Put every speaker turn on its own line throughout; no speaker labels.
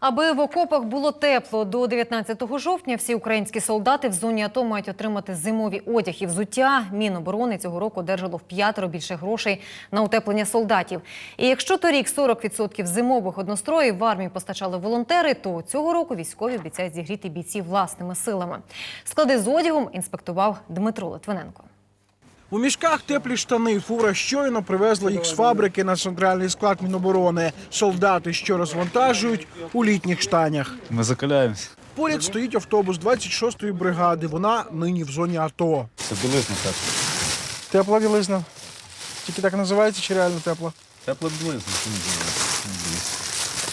Аби в окопах було тепло до 19 жовтня, всі українські солдати в зоні АТО мають отримати зимові одяг і взуття. Міноборони цього року одержало в п'ятеро більше грошей на утеплення солдатів. І якщо торік 40% зимових одностроїв в армії постачали волонтери, то цього року військові обіцяють зігріти бійців власними силами. Склади з одягом інспектував Дмитро Литвиненко.
У мішках теплі штани. Фура щойно привезла їх з фабрики на центральний склад Міноборони. Солдати, що розвантажують у літніх штанях.
Ми закаляємося.
Поряд стоїть автобус 26-ї бригади. Вона нині в зоні АТО.
Це білизна тепла.
Тепла білизна. Тільки так називається чи реально тепла?
Тепла білизна.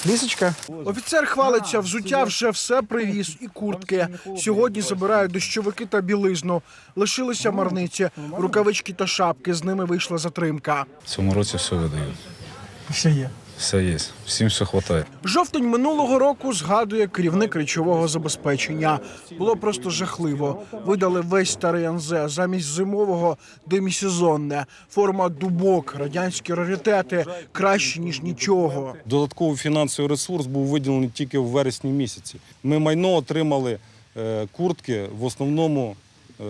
Лісочка. Офіцер хвалиться, взуття вже все привіз і куртки. Сьогодні забирають дощовики та білизну. Лишилися марниці, рукавички та шапки. З ними вийшла затримка.
В цьому році все видають.
Все є.
Все є. Всім все вистачає.
Жовтень минулого року згадує керівник речового забезпечення. Було просто жахливо. Видали весь старий НЗ замість зимового демісезонне. Форма дубок, радянські раритети краще ніж нічого.
Додатковий фінансовий ресурс був виділений тільки в вересні місяці. Ми майно отримали е, куртки в основному е,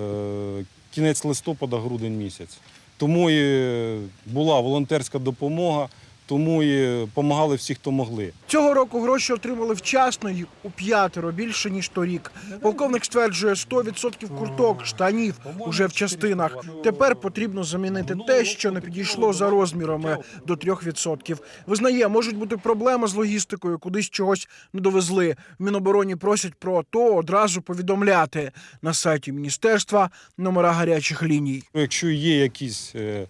кінець листопада, грудень місяць. Тому і була волонтерська допомога, тому і допомагали всі, хто могли.
Цього року гроші отримали вчасно й у п'ятеро більше ніж торік. Полковник стверджує 100% курток, штанів уже в частинах. Тепер потрібно замінити те, що не підійшло за розмірами до 3%. Визнає, можуть бути проблеми з логістикою, кудись чогось не довезли. В Мінобороні просять про АТО одразу повідомляти на сайті міністерства номера гарячих ліній.
Якщо є якісь е,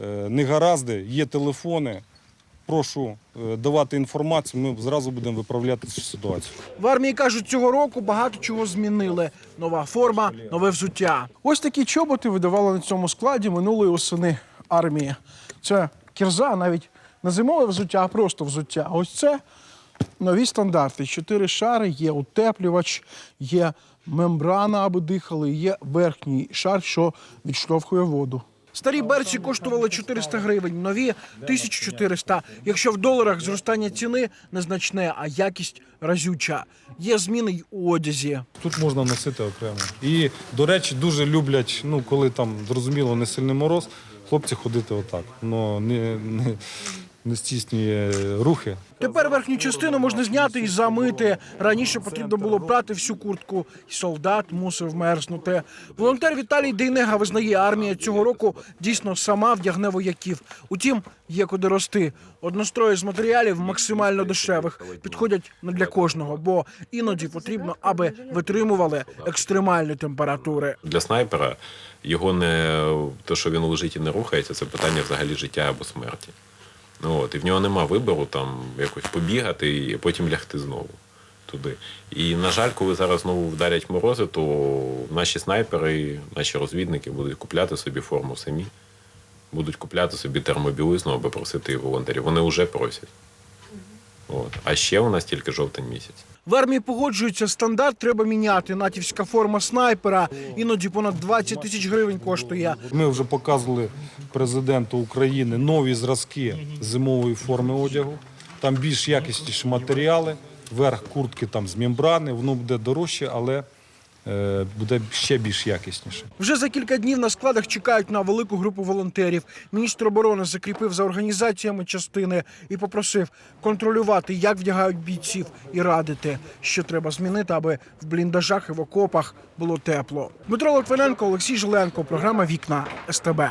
е, негаразди, є телефони, прошу е, давати інформацію, ми зразу будемо виправляти цю ситуацію.
В армії кажуть, цього року багато чого змінили. Нова форма, нове взуття. Ось такі чоботи видавали на цьому складі минулої осени армії. Це кірза, навіть не зимове взуття, а просто взуття. Ось це нові стандарти. Чотири шари, є утеплювач, є мембрана, аби дихали, є верхній шар, що відштовхує воду. Старі берці коштували 400 гривень, нові 1400. Якщо в доларах зростання ціни незначне, а якість разюча. Є зміни й у одязі.
Тут можна носити окремо. І, до речі, дуже люблять, ну, коли там, зрозуміло, не сильний мороз, хлопці ходити отак. Ну, не, не, не стіснює рухи.
Тепер верхню частину можна зняти і замити. Раніше потрібно було прати всю куртку, і солдат мусив мерзнути. Волонтер Віталій Дейнега визнає, армія цього року дійсно сама вдягне вояків. Утім, є куди рости. Однострої з матеріалів максимально дешевих підходять не для кожного, бо іноді потрібно, аби витримували екстремальні температури.
Для снайпера його не те, що він лежить і не рухається, це питання взагалі життя або смерті. От, і в нього нема вибору там якось побігати і потім лягти знову туди. І, на жаль, коли зараз знову вдарять морози, то наші снайпери, наші розвідники будуть купляти собі форму самі, будуть купляти собі термобілизну аби просити волонтерів. Вони вже просять. От. А ще у нас тільки жовтень місяць.
В армії погоджуються, стандарт треба міняти. Натівська форма снайпера іноді понад 20 тисяч гривень коштує.
Ми вже показували президенту України нові зразки зимової форми одягу. Там більш якісніші матеріали, верх куртки там з мембрани, воно буде дорожче, але буде ще більш якісніше.
Вже за кілька днів на складах чекають на велику групу волонтерів. Міністр оборони закріпив за організаціями частини і попросив контролювати, як вдягають бійців, і радити, що треба змінити, аби в бліндажах і в окопах було тепло. Дмитро Литвиненко, Олексій Жиленко, програма Вікна СТБ.